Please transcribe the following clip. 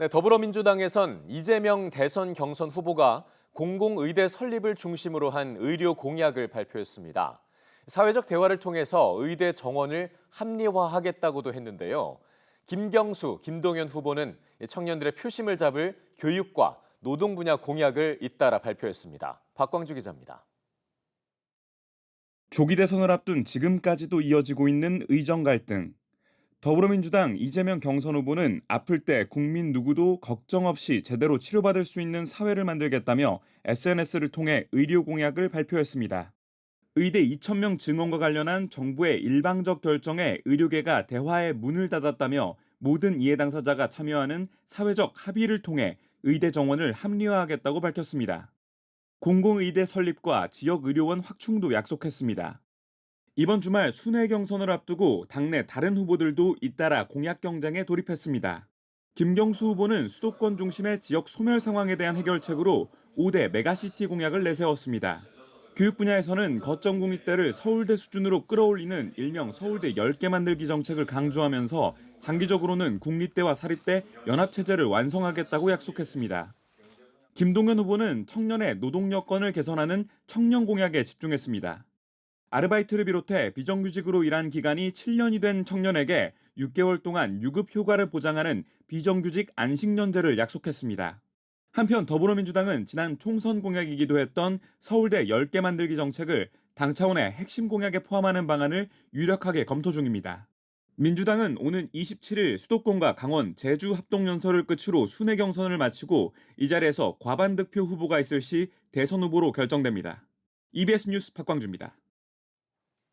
네, 더불어민주당에선 이재명 대선 경선 후보가 공공의대 설립을 중심으로 한 의료 공약을 발표했습니다. 사회적 대화를 통해서 의대 정원을 합리화하겠다고도 했는데요. 김경수, 김동연 후보는 청년들의 표심을 잡을 교육과 노동 분야 공약을 잇따라 발표했습니다. 박광주 기자입니다. 조기 대선을 앞둔 지금까지도 이어지고 있는 의정 갈등. 더불어민주당 이재명 경선 후보는 아플 때 국민 누구도 걱정 없이 제대로 치료받을 수 있는 사회를 만들겠다며 SNS를 통해 의료 공약을 발표했습니다. 의대 2,000명 증원과 관련한 정부의 일방적 결정에 의료계가 대화의 문을 닫았다며 모든 이해 당사자가 참여하는 사회적 합의를 통해 의대 정원을 합리화하겠다고 밝혔습니다. 공공의대 설립과 지역 의료원 확충도 약속했습니다. 이번 주말 순회 경선을 앞두고 당내 다른 후보들도 잇따라 공약 경쟁에 돌입했습니다. 김경수 후보는 수도권 중심의 지역 소멸 상황에 대한 해결책으로 5대 메가시티 공약을 내세웠습니다. 교육 분야에서는 거점 국립대를 서울대 수준으로 끌어올리는 일명 서울대 10개 만들기 정책을 강조하면서 장기적으로는 국립대와 사립대 연합 체제를 완성하겠다고 약속했습니다. 김동연 후보는 청년의 노동 여건을 개선하는 청년 공약에 집중했습니다. 아르바이트를 비롯해 비정규직으로 일한 기간이 7년이 된 청년에게 6개월 동안 유급 휴가를 보장하는 비정규직 안식년제를 약속했습니다. 한편 더불어민주당은 지난 총선 공약이기도 했던 서울대 10개 만들기 정책을 당 차원의 핵심 공약에 포함하는 방안을 유력하게 검토 중입니다. 민주당은 오는 27일 수도권과 강원, 제주 합동연설을 끝으로 순회 경선을 마치고 이 자리에서 과반 득표 후보가 있을 시 대선 후보로 결정됩니다. EBS 뉴스 박광주입니다.